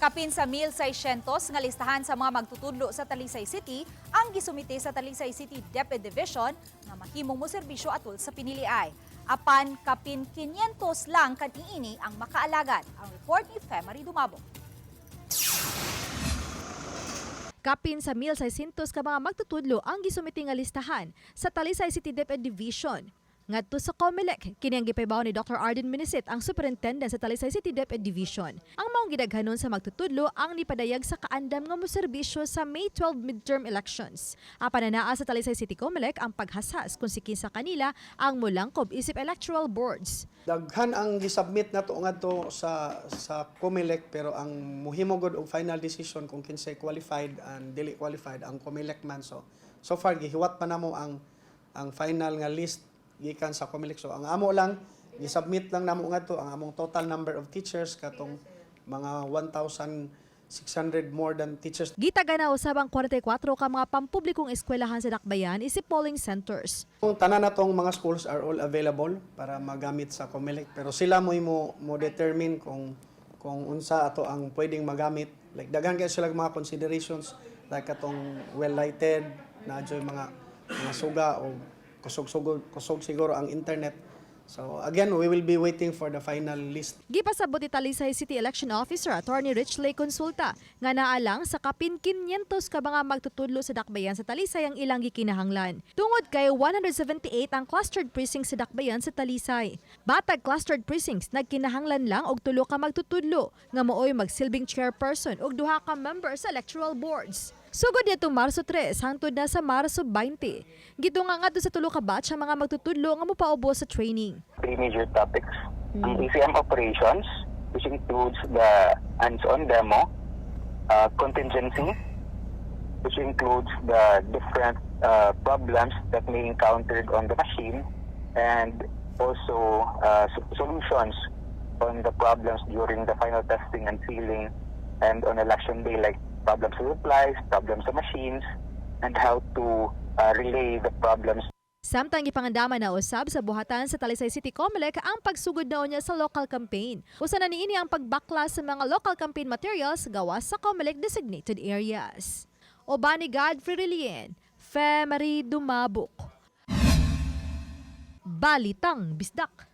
Kapin sa 1,600 nga listahan sa mga magtutudlo sa Talisay City ang gisumite sa Talisay City DepEd Division nga mahimong mo serbisyo atol sa piniliay. Apan kapin 500 lang kan iini ang makaalagad. Ang report ni Femery Dumabong. Kapin sa 1,600 ka mga magtutudlo ang gisumiti nga listahan sa Talisay City DepEd Division. Ngadto sa COMELEC, kini ang gipaybaw ni Dr. Arden Minisit, ang superintendent sa Talisay City DepEd Division. Ang gidaghanon sa magtutudlo ang nipadayag sa kaandam nga moserbisyo sa May 12 midterm elections. Apan na naa sa Talisay City COMELEC ang paghasas kung sikin sa kanila ang mulangkob isip electoral boards. Daghan ang gisubmit na to ngadto sa sa COMELEC pero ang muhimo gud og final decision kung kinsay qualified and dili qualified ang COMELEC man so so far gihiwat pa namo ang ang final nga list gikan sa COMELEC so ang amo lang gisubmit lang namo ngadto ang among total number of teachers katong mga 1,600 more than teachers. Gitaga na usab ang 44 ka mga pampublikong eskwelahan sa Dakbayan isip polling centers. Kung tanan na tong mga schools are all available para magamit sa COMELEC pero sila mo mo, mo determine kung kung unsa ato ang pwedeng magamit. Like daghan kay sila mga considerations like atong well lighted na mga mga suga o kusog kusog kusog siguro ang internet so again we will be waiting for the final list Gipasabot ni Talisay City Election Officer Attorney Rich Lay Consulta nga naalang sa kapin 500 ka mga magtutudlo sa Dakbayan sa Talisay ang ilang gikinahanglan. Tungod kay 178 ang clustered precincts sa Dakbayan sa Talisay. Batag clustered precincts nagkinahanglan lang og tulo ka magtutudlo nga mooy magsilbing chairperson ug duha ka member sa electoral boards. Sugod nito Marso 3 hangtod na sa Marso 20. Gidunga nga sa tulo ka batch ang mga magtutudlo nga mopaubos sa training. three major topics. Ang PCM operations, which includes the hands-on demo, uh, contingency, which includes the different uh, problems that may encountered on the machine, and also uh, solutions on the problems during the final testing and sealing, and on election day, like problems with supplies, problems sa machines, and how to uh, relay the problems Samtang gipangandama na usab sa buhatan sa Talisay City Comelec ang pagsugod na niya sa local campaign. Usa na niini ang pagbakla sa mga local campaign materials gawas sa Comelec designated areas. Obani Godfrey Rilien, Fe Marie Dumabok. Balitang Bisdak.